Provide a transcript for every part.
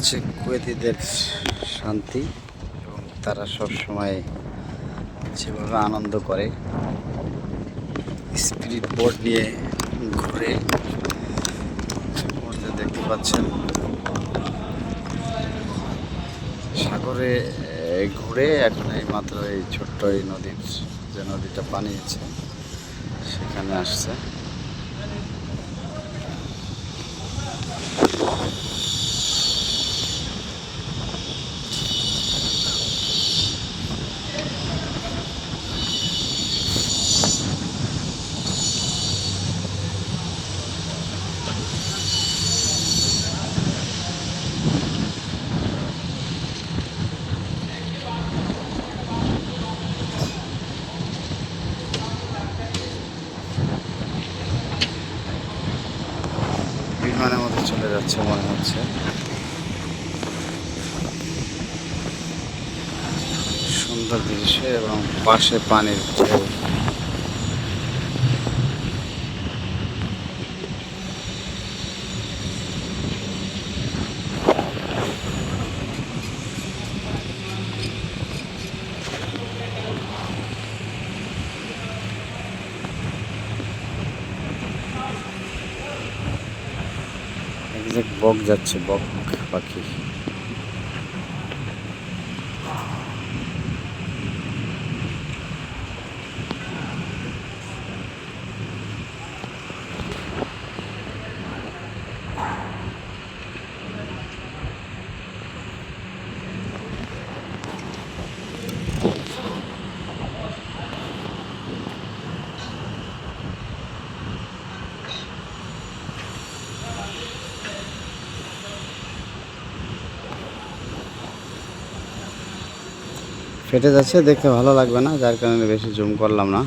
হচ্ছে কুয়েতিদের শান্তি এবং তারা সব সময় যেভাবে আনন্দ করে, স্পিরিট বোর্ড নিয়ে ঘুরে। দেখতে পাচ্ছেন সাগরে ঘুরে এখন এই মাত্র এই ছোট্ট এই নদীর যে নদীটা বানিয়েছে সেখানে আসছে। বিমানের মধ্যে চলে যাচ্ছে মনে হচ্ছে। সুন্দর দৃশ্য এবং পাশে পানির ঢেউ। একজ্যাক্ট বক যাচ্ছে বক পাখি। ফেটে যাচ্ছে, দেখতে ভালো লাগবে না, যার কারণে বেশি জুম করলাম না।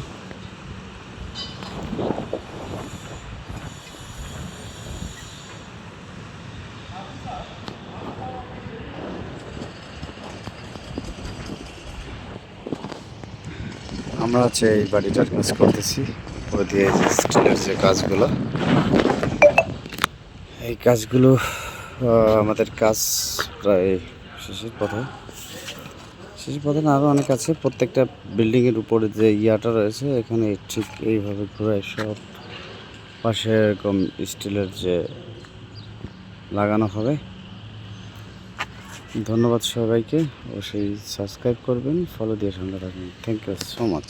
আমরা হচ্ছে এই বাড়িটার কাজ করতেছি ও দিয়ে স্টিলের যে কাজগুলো। এই কাজগুলো আমাদের কাজ প্রায় শেষের পথে। শেষের পথে আরও অনেক আছে। প্রত্যেকটা বিল্ডিংয়ের উপরে যে ইয়াটা রয়েছে, এখানে ঠিক এইভাবে ঘুরায় সব পাশে এরকম স্টিলের যে লাগানো হবে। ধন্যবাদ সবাইকে। অবশ্যই সাবস্ক্রাইব করবেন ফলো দিয়ে সঙ্গে থাকবেন। Thank you so much